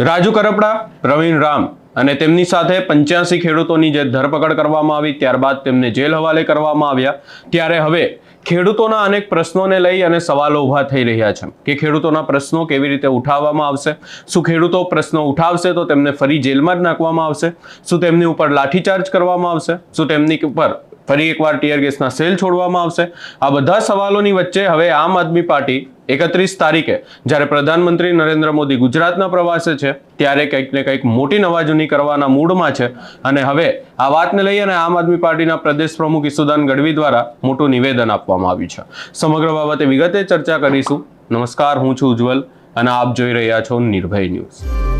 રાજુ કરપડા પ્રવીણ રામ અને તેમની સાથે પંચ્યાસી ખેડૂતોની જે ધરપકડ કરવામાં આવી, ત્યારબાદ તેમને જેલ હવાલે કરવામાં આવ્યા. ત્યારે હવે ખેડૂતોના અનેક પ્રશ્નોને લઈ અને સવાલો ઊભા થઈ રહ્યા છે કે ખેડૂતોના પ્રશ્નો કેવી રીતે ઉઠાવવામાં આવશે? શું ખેડૂતો પ્રશ્નો ઉઠાવશે તો તેમને ફરી જેલમાં જ નાખવામાં આવશે? શું તેમની ઉપર લાઠીચાર્જ કરવામાં આવશે? શું તેમની ઉપર ફરી એકવાર ટીયર ગેસના સેલ છોડવામાં આવશે? આ બધા સવાલોની વચ્ચે હવે આમ આદમી પાર્ટી એકત્રીસ તારીખે, જ્યારે પ્રધાનમંત્રી નરેન્દ્ર મોદી ગુજરાતના પ્રવાસે છે, ત્યારે કંઈક ને કંઈક મોટી નવાજૂની કરવાના મૂડમાં છે. અને હવે આ વાતને લઈ અને આમ આદમી પાર્ટીના પ્રદેશ પ્રમુખ ઈસુદાન ગઢવી દ્વારા મોટું નિવેદન આપવામાં આવ્યું છે. સમગ્ર બાબતે વિગતે ચર્ચા કરીશું. નમસ્કાર, હું છું ઉજ્જવલ અને આપ જોઈ રહ્યા છો નિર્ભય ન્યૂઝ.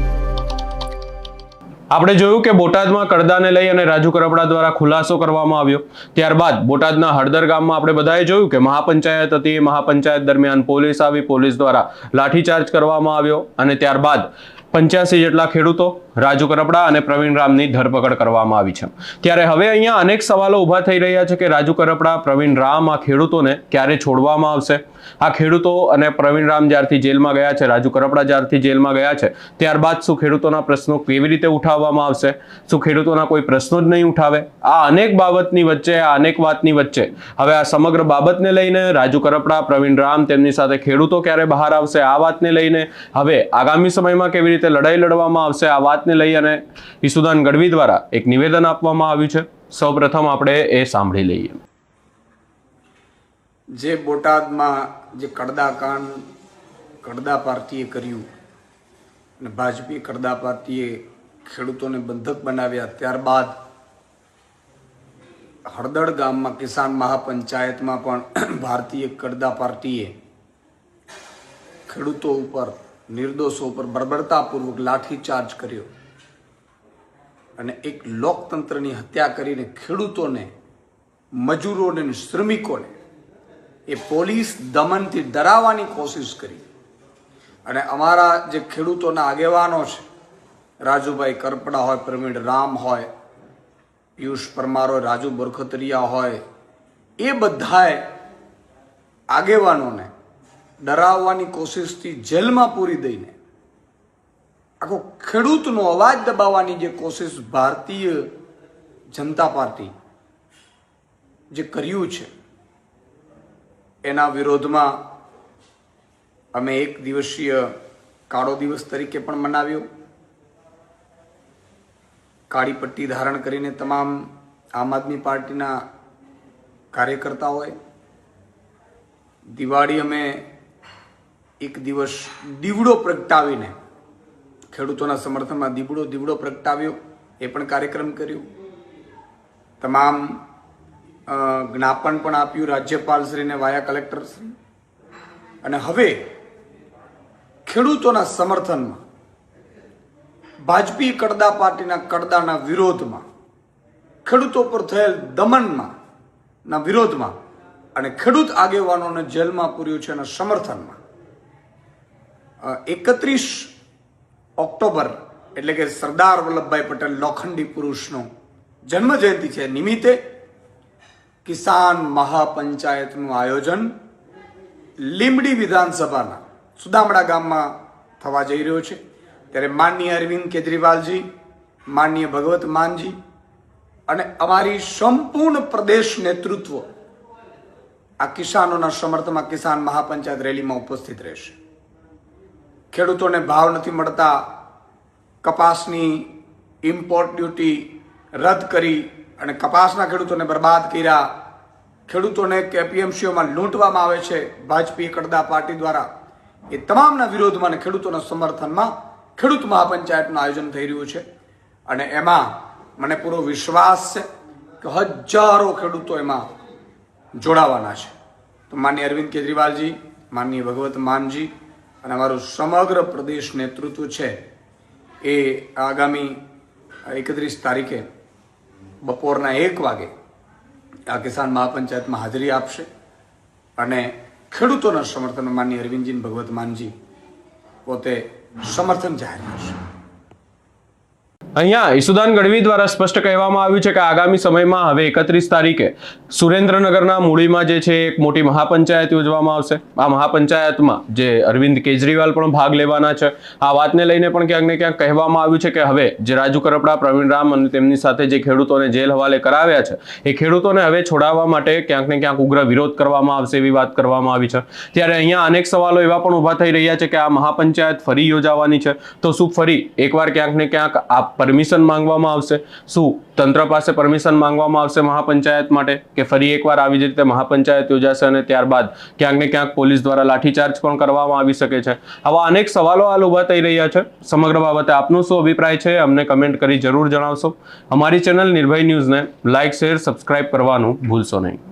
આપણે જોયું કે બોટાદમાં કડદાને લઈ અને રાજુ કરપડા દ્વારા ખુલાસો કરવામાં આવ્યો. ત્યારબાદ બોટાદના હળદર ગામમાં આપણે બધાએ જોયું કે મહાપંચાયત હતી. મહાપંચાયત દરમિયાન પોલીસ આવી, પોલીસ દ્વારા લાઠીચાર્જ કરવામાં આવ્યો અને ત્યારબાદ પંચ્યાસી જેટલા ખેડૂતો રાજુ કરપડા અને પ્રવીણ રામની ધરપકડ કરવામાં આવી છે. ત્યારે હવે અહીંયા અનેક સવાલો ઊભા થઈ રહ્યા છે કે રાજુ કરપડા, પ્રવીણ રામ આ ખેડૂતોને ક્યારે છોડવામાં આવશે? આ ખેડૂતો અને પ્રવીણ રામ જ્યારથી જેલમાં ગયા છે, રાજુ કરપડા જ્યારથી જેલમાં ગયા છે, ત્યારબાદ શું ખેડૂતોના પ્રશ્નો કેવી રીતે ઉઠાવવામાં આવશે? શું ખેડૂતોના કોઈ પ્રશ્નો જ નહીં ઉઠાવે? આ અનેક બાબતની વચ્ચે, આ અનેક વાતની વચ્ચે હવે આ સમગ્ર બાબતને લઈને રાજુ કરપડા, પ્રવીણ રામ તેમની સાથે ખેડૂતો ક્યારે બહાર આવશે? આ વાતને લઈને હવે આગામી સમયમાં કેવી રીતે લડાઈ લડવામાં આવશે? આ વાતને લઈ અને ઈસુદાન ગઢવી દ્વારા એક નિવેદન આપવામાં આવ્યું છે. સૌપ્રથમ આપણે એ સાંભળી લઈએ. જે બોટાદમાં જે કડદાકાંડ કડદા પાર્ટીએ કર્યું અને ભાજપી કડદા પાર્ટીએ ખેડૂતોને બંધક બનાવ્યા, ત્યારબાદ હળદળ ગામમાં કિસાન મહાપંચાયતમાં પણ ભારતીય કડદા પાર્ટીએ ખેડૂતો ઉપર નિર્દોષો ઉપર બર્બરતાપૂર્વક લાઠીચાર્જ કર્યો અને એક લોકતંત્રની હત્યા કરીને ખેડૂતોને, મજૂરોને શ્રમિકોને એ પોલીસ દમનથી ડરાવવાની કોશિશ કરી. અને અમારા જે ખેડૂતોના આગેવાનો છે, રાજુભાઈ કરપડા હોય, પ્રવીણ રામ હોય, પિયુષ પરમાર હોય રાજુ બરખતરિયા હોય, એ બધાએ આગેવાનોને ડરાવવાની કોશિશથી જેલમાં પૂરી દઈને આખો ખેડૂતનો અવાજ દબાવવાની જે કોશિશ ભારતીય જનતા પાર્ટી જે કર્યું છે, એના વિરોધમાં અમે એક દિવસીય કાળો દિવસ તરીકે પણ મનાવ્યો. કાળી પટ્ટી ધારણ કરીને તમામ આમ આદમી પાર્ટીના કાર્યકર્તાઓએ દિવાળી અમે એક દિવસ દીવડો પ્રગટાવીને, ખેડૂતોના સમર્થનમાં દીવડો દીવડો પ્રગટાવ્યો, એ પણ કાર્યક્રમ કર્યો. તમામ જ્ઞાપન પણ આપ્યું રાજ્યપાલશ્રીને, વાયા કલેક્ટરશ્રી. અને હવે ખેડૂતોના સમર્થનમાં ભાજપી કડદા પાર્ટીના કડદાના વિરોધમાં, ખેડૂતો પર થયેલ દમનમાં ના વિરોધમાં અને ખેડૂત આગેવાનોને જેલમાં પૂર્યું છે એના સમર્થનમાં એકત્રીસ ઓક્ટોબર એટલે કે સરદાર વલ્લભભાઈ પટેલ લોખંડી પુરુષનો જન્મ જયંતિ છે. નિમિત્તે કિસાન મહાપંચાયતનું આયોજન લીંબડી વિધાનસભાના સુદામડા ગામમાં થવા જઈ રહ્યો છે. ત્યારે માનનીય અરવિંદ કેજરીવાલજી, માનનીય ભગવત માનજી અને અમારી સંપૂર્ણ પ્રદેશ નેતૃત્વ આ કિસાનોના સમર્થનમાં કિસાન મહાપંચાયત રેલીમાં ઉપસ્થિત રહેશે. ખેડૂતોને ભાવ નથી મળતા, કપાસની ઇમ્પોર્ટ ડ્યુટી રદ કરી અને કપાસના ખેડૂતોને બરબાદ કર્યા. ખેડૂતોને કેપીએમસીઓમાં લૂંટવામાં આવે છે ભાજપી કડદા પાર્ટી દ્વારા. એ તમામના વિરોધમાં અને ખેડૂતોના સમર્થનમાં ખેડૂત મહાપંચાયતનું આયોજન થઈ રહ્યું છે. અને એમાં મને પૂરો વિશ્વાસ છે કે હજારો ખેડૂતો એમાં જોડાવાના છે. તો માનનીય અરવિંદ કેજરીવાલજી માનનીય ભગવત માનજી અને અમારું સમગ્ર પ્રદેશ નેતૃત્વ છે એ આગામી એકત્રીસ તારીખે બપોરના એક વાગે આ કિસાન મહાપંચાયતમાં હાજરી આપશે અને ખેડૂતોના સમર્થનમાં માનની અરવિંદજી ભગવત માનજી પોતે સમર્થન જાહેર કરશે. અહીંયા ઈસુદાન ગઢવી દ્વારા સ્પષ્ટ કહેવામાં આવ્યું છે કે આગામી સમયમાં હવે એકત્રીસ તારીખે સુરેન્દ્રનગરના મૂળીમાં જે છે એક મોટી મહાપંચાયત યોજવામાં આવશે. આ મહાપંચાયતમાં જે અરવિંદ કેજરીવાલ પણ ભાગ લેવાના છે. આ વાતને લઈને પણ ક્યાંક ને ક્યાંક કહેવામાં આવ્યું છે કે હવે જે રાજુ કરપડા, પ્રવીણ રામ અને તેમની સાથે જે ખેડૂતોને જેલ હવાલે કરાવ્યા છે, એ ખેડૂતોને હવે છોડાવવા માટે ક્યાંક ને ક્યાંક ઉગ્ર વિરોધ કરવામાં આવશે એવી વાત કરવામાં આવી છે. ત્યારે અહીંયા અનેક સવાલો એવા પણ ઊભા થઈ રહ્યા છે કે આ મહાપંચાયત ફરી યોજાવાની છે. તો શું ફરી એકવાર ક્યાંક ને ક્યાંક આ પરમિશન માંગવામાં આવશે? શું તંત્ર પાસે પરમિશન માંગવામાં આવશે મહાપંચાયત માટે કે ફરી એકવાર આવી જ રીતે મહાપંચાયત યોજાશે અને ત્યારબાદ ક્યાંક ને ક્યાંક પોલીસ દ્વારા લાઠીચાર્જ પણ કરવામાં આવી શકે છે? આવા અનેક સવાલો હાલ ઊભા થઈ રહ્યા છે. સમગ્ર બાબતે આપનો શું અભિપ્રાય છે અમને કમેન્ટ કરી જરૂર જણાવશો. અમારી ચેનલ નિર્ભય ન્યૂઝને લાઇક શેર, સબસ્ક્રાઇબ કરવાનું ભૂલશો નહીં.